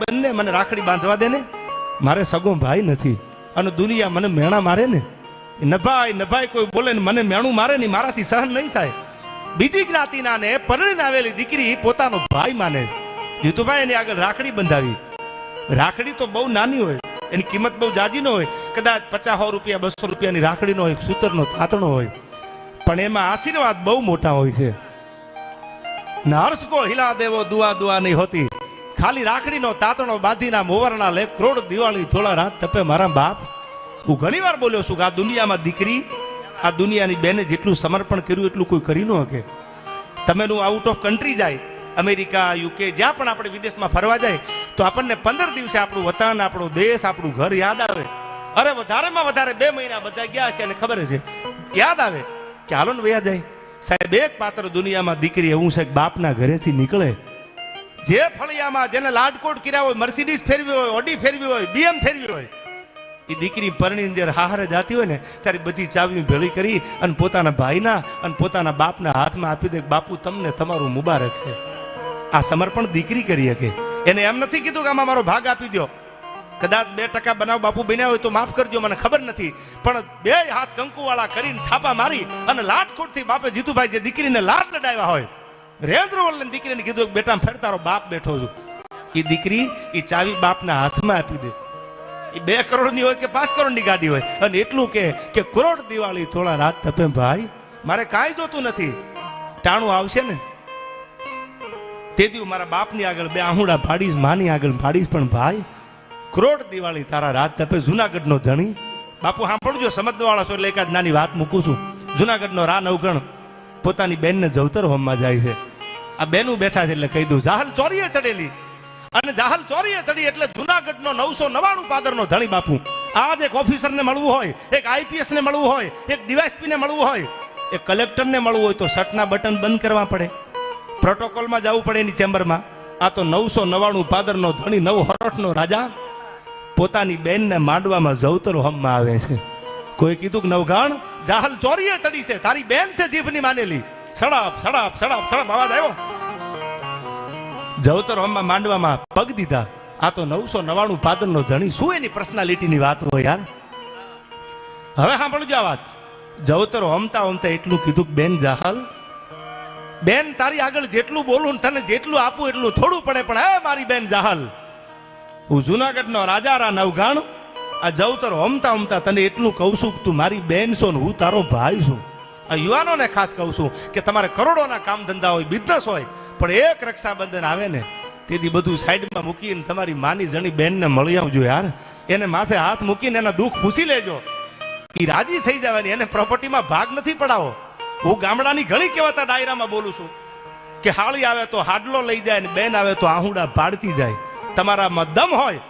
બંને મને રાખડી બાંધવા દે ને? મારે સગો ભાઈ નથી. અને દુનિયા મને મેણા મારે ને? નભાઈ નભાઈ કોઈ બોલે ને મને મેણું મારે નહીં મારાથી સહન નહીં થાય. બીજી જ્ઞાતિના ને પરણીને આવેલી દીકરી પોતાનો ભાઈ માને. જીતુભાઈ એની આગળ રાખડી બંધાવી. રાખડી તો બહુ નાની હોય, એની કિંમત બહુ જાજી ન હોય. કદાચ પચાસ રૂપિયા, બસો રૂપિયાની રાખડીનો હોય, સૂતરનો, તાતણો હોય. પણ એમાં આશીર્વાદ બહુ મોટા હોય છે. નર્સ કો હિલા દેવો દુઆ દુઆ નહીં હોતી. ખાલી રાખડીનો તાતણો બાંધીના મોવરના લે કરોડ દિવાળી થોડા રાત તપે મારા બાપ. હું ઘણી વાર બોલ્યો છું કે આ દુનિયામાં દીકરી, આ દુનિયાની બેને જેટલું સમર્પણ કર્યું એટલું કોઈ કરી ન શકે. તમે નું આઉટ ઓફ કન્ટ્રી જાય, અમેરિકા યુકે જ્યાં પણ આપણે વિદેશમાં ફરવા જાય, તો આપણને પંદર દિવસે આપણું વતન, આપણો દેશ, આપણું ઘર યાદ આવે. અરે, વધારેમાં વધારે બે મહિના બધા ગયા છે અને ખબર છે યાદ આવે કે હાલો ને વયા જાય. સાહેબ, એક પાત્ર દુનિયામાં દીકરી એવું છે બાપના ઘરેથી નીકળે જે ફળિયામાં જેને લાડકોટ કર્યા હોય, મર્સિડીઝ ફેરવી હોય, ઓડી ફેરવી હોય, બીએમ ફેરવી હોય, એ દીકરી પરણી જ્યારે હાહરે જાતી હોય ને, ત્યારે બધી ચાવી ભેળી કરી અને પોતાના ભાઈના અને પોતાના બાપના હાથમાં આપી દે બાપુ, તમને તમારું મુબારક છે. આ સમર્પણ દીકરી કરી શકે. એને એમ નથી કીધું કે, આમાં મારો ભાગ આપી દો કદાચ બે ટકા બનાવ બાપુ બન્યા હોય તો માફ કરજો, મને ખબર નથી. પણ બે હાથ કંકુવાળા કરીને થાપા મારી અને લાટકોટથી બાપે જીતુભાઈ જે દીકરીને લાટ લડાવ્યા હોય રેન્દ્ર વલ્લભ દીકરીને કીધું બેટા ફેર તારો બાપ બેઠો છું. એ દીકરી એ ચાવી બાપના હાથમાં આપી દે. એ બે કરોડની હોય કે પાંચ કરોડની ગાડી હોય. અને એટલું કે કે, કરોડ દિવાળી થોડા રાત તપે. ભાઈ, મારે કાંઈ જોતું નથી. ટાણું આવશે ને? તે દિવસ મારા બાપની આગળ બે આહુડા ભાડીશ, માની આગળ ભાડીશ, પણ ભાઈ, કરોડ દિવાળી તારા રાત તપે. જુનાગઢનો ધણી. બાપુ, સાંભળજો, સમજવાળા છો એટલે એકાદ નાની વાત મૂકું છું. જુનાગઢનો રા નવગણ પોતાની બેનને જવતર હોમમાં જાય છે. આ બેનું બેઠા છે એટલે કહી દઉં, જાહલ ચોરીએ ચડેલી. અને જાહલ ચોરીએ ચડી એટલે જુનાગઢનો નવસો નવાણું પાદરનો ધણી બાપુ. આજ એક ઓફિસરને મળવું હોય, એક આઈપીએસ ને મળવું હોય, એક ડીવાયસપી ને મળવું હોય, એક કલેક્ટરને મળવું હોય તો શર્ટના બટન બંધ કરવા પડે. પ્રોટોકોલમાં જવું પડે એની ચેમ્બરમાં. આ તો નવસો નવાણું પાદરનો ધણી નવ હરોઠનો રાજા પોતાની બેનને માંડવામાં જવતરો હમમાં આવે છે. કોઈ કીધું કે, નવઘાણ, જાહલ ચોરીએ ચડી છે, તારી બેન છે જીભની માનેલી. સડપ સડપ સડપ સડપ અવાજ આવ્યો. જવતર હોમમાં માંડવામાં પગ દીધા. આ તો નવસો નવાણું પાદરનો ધણી. શું એની પર્સનાલિટીની વાત હોય યાર? હવે સાંભળજો આ વાત. જવતર હોમતા હોમતા એટલું કીધું બેન જાહલ, બેન તારી આગળ જેટલું બોલું તને જેટલું આપું એટલું થોડું પડે પણ, હે મારી બેન જાહલ. હું જુનાગઢનો રાજા રા નવઘાણ. આ જવતર હોમતા હોમતા તને એટલું કહું છું તું મારી બેન છો ને હું તારો ભાઈ છું. આ યુવાનોને ખાસ કહું છું કે તમારે કરોડોના કામ ધંધા હોય બિઝનેસ હોય પણ એક રક્ષાબંધન આવે ને, તેથી બધું સાઈડમાં મૂકીને તમારી માની જણી બેનને મળી આવજો યાર. એને માથે હાથ મૂકીને એના દુઃખ પૂછી લેજો. એ રાજી થઈ જવાની, એને પ્રોપર્ટીમાં ભાગ નથી પડાવો. હું ગામડાની ઘણી કહેવાતા ડાયરામાં બોલું છું કે હાળી આવે તો હાડલો લઈ જાય ને બેન આવે તો આહુડા પાડતી જાય. તમારામાં દમ હોય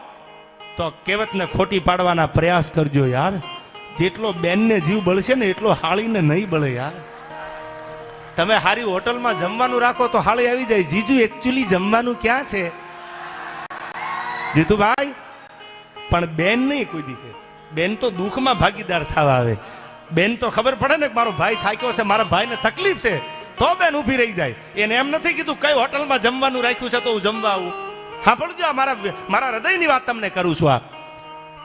તો કહેવતને ખોટી પાડવાના પ્રયાસ કરજો યાર. જેટલો બેનને જીવ બળશે ને એટલો હાળીને નહીં બળે યાર. તમે હારી હોટલમાં જમવાનું રાખો તો હાળી આવી જાય. જીજુ એકચ્યુઅલી જમવાનું ક્યાં છે? જીતુભાઈ, પણ બેન નહીં કોઈ દીખે બેન તો દુઃખમાં ભાગીદાર થવા આવે. બેન તો ખબર પડે ને કે મારો ભાઈ થાક્યો છે, મારા ભાઈને તકલીફ છે, તો બેન ઊભી રહી જાય. એને એમ નથી કીધું કઈ હોટલમાં જમવાનું રાખ્યું છે તો હું જમવા આવું. હા પડજો આ મારા મારા હૃદયની વાત તમને કરું છું આ.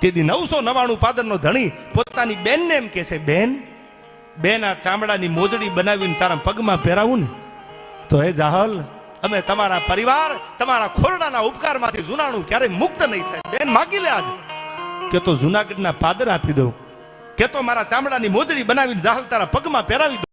તેથી નવસો નવાણું પાદરનો ધણી પોતાની બેનને એમ કહે છે, બેન બેન ચામડાની મોજડી બનાવીને તારા પગમાં પહેરાવું ને, તો હે જાહલ, અમે તમારા પરિવાર, તમારા ખોરડાના ઉપકારમાંથી જૂનાણું ક્યારેય મુક્ત નહીં થાય. બેન, માગી લે આજ. કે તો જૂનાગઢના પાદર આપી દઉં. કે તો મારા ચામડાની મોજડી બનાવીને જાહલ તારા પગમાં પહેરાવી દઉં.